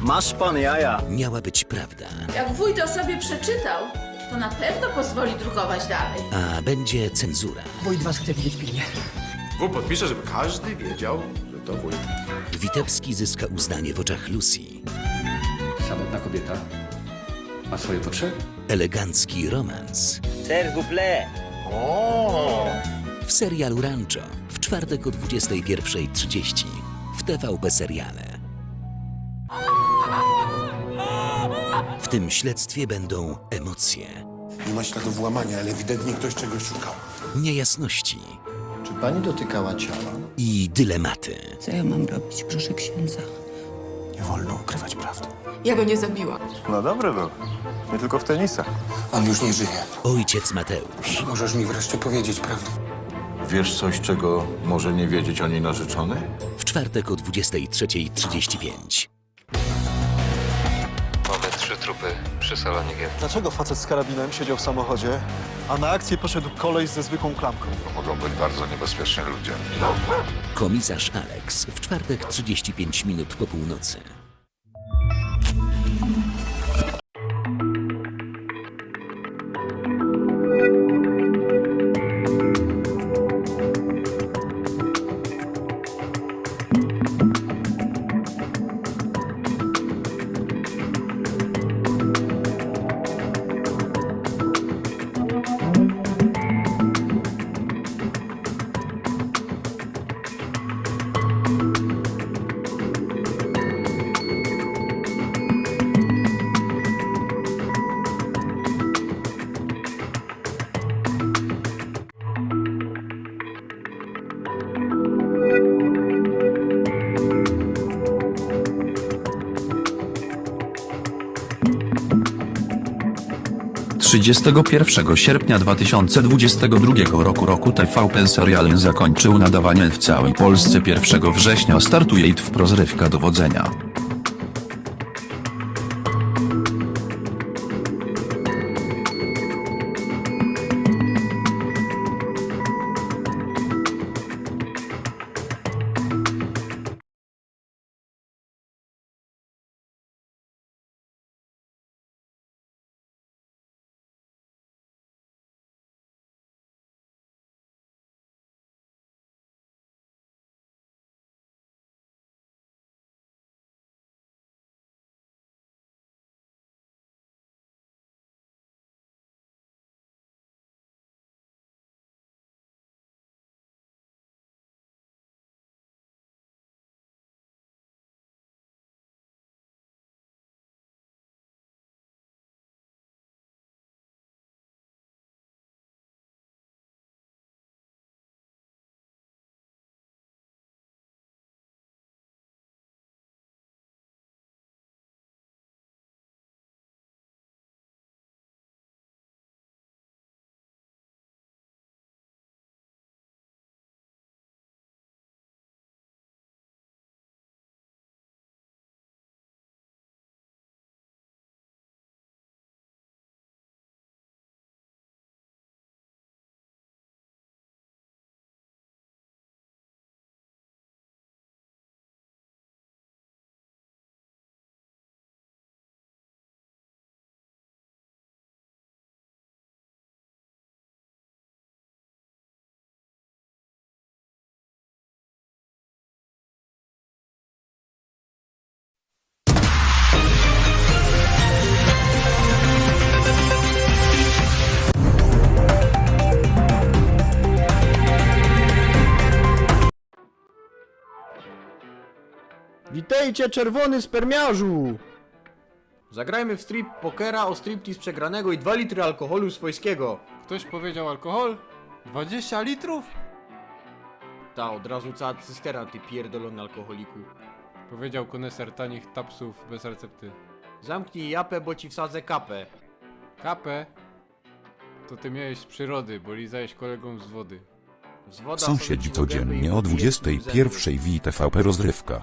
Masz pan jaja. miała być prawda, Jak wuj to sobie przeczytał, to na pewno pozwoli drukować dalej. a będzie cenzura. Wójt was chce widzieć pilnie. W podpisze, żeby każdy wiedział, że to wujek. Witebski zyska uznanie w oczach Lucy. Samotna kobieta ma swoje potrzeby. Elegancki romans vous plaît. w serialu Rancho w czwartek o 21.30 w TVP Seriale. W tym śledztwie będą emocje, Nie ma śladów włamania, ale ewidentnie ktoś czegoś szukał. niejasności Czy pani dotykała ciała? i dylematy. Co ja mam robić, proszę księdza? Nie wolno ukrywać prawdy. Ja go nie zabiłam. No dobry był. Nie tylko w tenisa. On już nie żyje. Ojciec Mateusz, Możesz mi wreszcie powiedzieć prawdę. Wiesz coś, czego może nie wiedzieć o niej narzeczony? w czwartek o 23.35. Trzy trupy przy salonie gier. Dlaczego facet z karabinem siedział w samochodzie, a na akcję poszedł koleś ze zwykłą klamką? To mogą być bardzo niebezpieczni ludzie. Komisarz Alex w czwartek 35 minut po północy. Trzydziestego 31 sierpnia 2022 roku roku TVP Serial zakończył nadawanie w całej Polsce 1 września startuje IT w prozrywka dowodzenia. Witajcie, czerwony spermiarzu! Zagrajmy w strip pokera o striptease przegranego i 2 litry alkoholu swojskiego. Ktoś powiedział alkohol? 20 litrów? Ta, od razu cała cystera, ty pierdolony alkoholiku. Powiedział koneser tanich tapsów bez recepty. Zamknij japę, bo ci wsadzę kapę. Kapę? To ty miałeś z przyrody, bo lizałeś kolegom z wody. Wzwoda Sąsiedzi wsadzę ci do gęby i codziennie o popijesz pół 21 w TVP rozrywka.